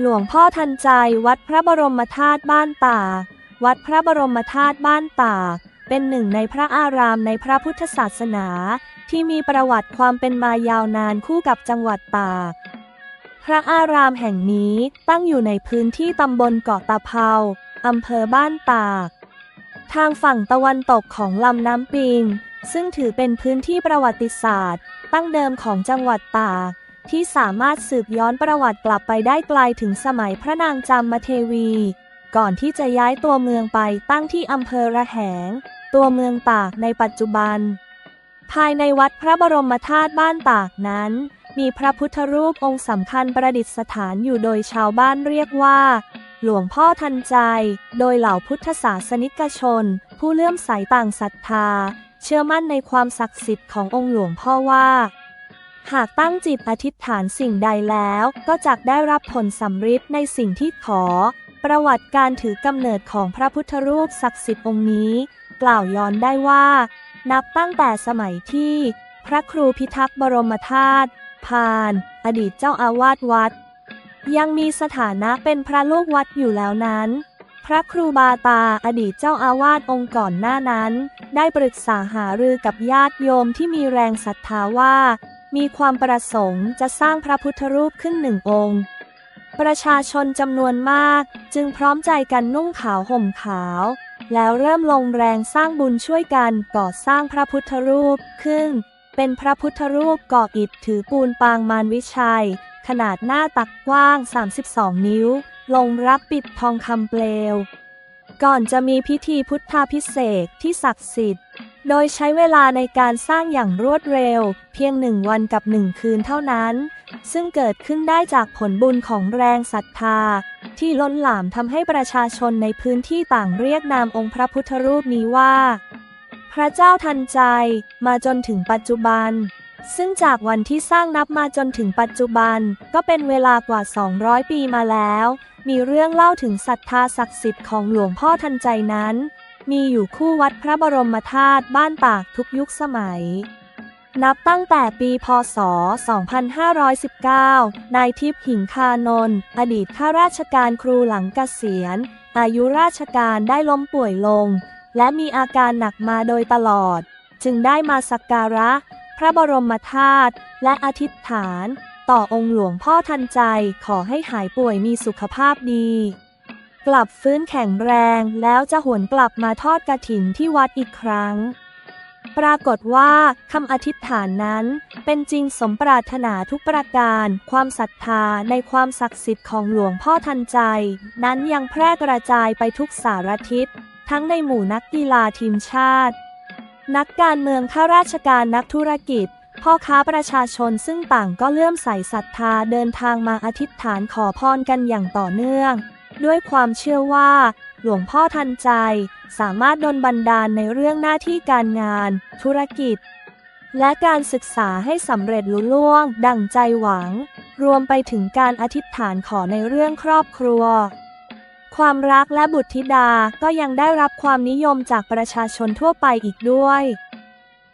หลวงพ่อทันใจวัดพระบรมธาตุบ้านตา วัดพระบรมธาตุบ้านตา เป็นหนึ่งในพระอารามในพระพุทธศาสนา ที่มีประวัติความเป็นมายาวนานคู่กับจังหวัดตาก พระอารามแห่งนี้ตั้งอยู่ในพื้นที่ตำบลเกาะตะเภาอำเภอบ้านตาก ทางฝั่งตะวันตกของลำน้ำปิง ซึ่งถือเป็นพื้นที่ประวัติศาสตร์ ตั้งเดิมของจังหวัดตาก ที่สามารถสืบย้อนประวัติกลับไปได้ไกลถึงสมัยพระนางจามเทวี ก่อนที่จะย้ายตัวเมืองไปตั้งที่อำเภอระแหง ตัวเมืองตากในปัจจุบัน ภายในวัดพระบรมธาตุบ้านตากนั้น มีพระพุทธรูปองค์สำคัญประดิษฐานอยู่โดยชาวบ้านเรียกว่า หลวงพ่อทันใจ โดยเหล่าพุทธศาสนิกชน ผู้เลื่อมใสต่างศรัทธา เชื่อมั่นในความศักดิ์สิทธิ์ขององค์หลวงพ่อว่า หากตั้งจิตอธิษฐานสิ่งใดแล้วก็จะได้รับผลสำฤทธิ์ในสิ่งที่ขอ ประวัติการถือกำเนิดของพระพุทธรูปศักดิ์สิทธิ์องค์นี้ กล่าวย้อนได้ว่า นับตั้งแต่สมัยที่ พระครูพิทักษ์บรมธาตุพาน อดีตเจ้าอาวาสวัด ยังมีสถานะเป็นพระลูกวัดอยู่แล้วนั้น พระครูบาตาอดีตเจ้าอาวาสองค์ก่อนหน้านั้น ได้ปรึกษาหารือกับญาติโยมที่มีแรงศรัทธาว่า มีความประสงค์จะสร้างพระพุทธรูปขึ้นหนึ่งองค์ ประชาชนจำนวนมากจึงพร้อมใจกันนุ่งขาวห่มขาว แล้วเริ่มลงแรงสร้างบุญช่วยกันก่อสร้างพระพุทธรูปขึ้น เป็นพระพุทธรูปก่ออิฐถือปูนปางมารวิชัย ขนาดหน้าตักกว้าง 32 นิ้ว ลงรับปิดทองคำเปลว ก่อนจะมีพิธีพุทธาพิเศษที่ศักดิ์สิทธิ์ โดยใช้เวลาในการสร้างอย่างรวดเร็ว เพียงหนึ่งวันกับหนึ่งคืนเท่านั้น ซึ่งเกิดขึ้นได้จากผลบุญของแรงศรัทธา ที่ล้นหลามทำให้ประชาชนในพื้นที่ต่างเรียกนามองค์พระพุทธรูปนี้ว่า พระเจ้าทันใจมาจนถึงปัจจุบัน ซึ่งจากวันที่สร้างนับมาจนถึงปัจจุบัน ก็เป็นเวลากว่า 200 ปีมาแล้ว มีเรื่องเล่าถึงศรัทธาศักดิ์สิทธิ์ของหลวงพ่อทันใจนั้น มีอยู่คู่วัดพระบรมธาตุบ้านตากทุกยุคสมัย นับตั้งแต่ปีพศ 2519 นายทิพย์หิงคานนท์อดีตข้าราชการครูหลังเกษียณ อายุราชการได้ล้มป่วยลง และมีอาการหนักมาโดยตลอด จึงได้มาสักการะ พระบรมธาตุและอธิษฐาน ต่อองค์หลวงพ่อทันใจขอให้หายป่วยมีสุขภาพดี กลับฟื้นแข็งแรงแล้วจะหวนกลับมาทอดกระถินที่วัดอีกครั้ง ปรากฏว่าคำอธิษฐานนั้น เป็นจริงสมปรารถนาทุกประการ ความศรัทธาในความศักดิ์สิทธิ์ของหลวงพ่อทันใจ นั้นยังแพร่กระจายไปทุกสารทิศทั้งในหมู่นักกีฬาทีมชาติ นักการเมืองข้าราชการนักธุรกิจ พ่อค้าประชาชนซึ่งต่างก็เลื่อมใสศรัทธาเดินทางมาอธิษฐานขอพรกันอย่างต่อเนื่อง ด้วยความเชื่อว่า หลวงพ่อทันใจ สามารถดลบันดาลในเรื่องหน้าที่การงาน ธุรกิจ และการศึกษาให้สำเร็จลุล่วง ดั่งใจหวัง รวมไปถึงการอธิษฐานขอในเรื่องครอบครัว ความรักและบุตรธิดาก็ยังได้รับความนิยมจากประชาชนทั่วไปอีกด้วย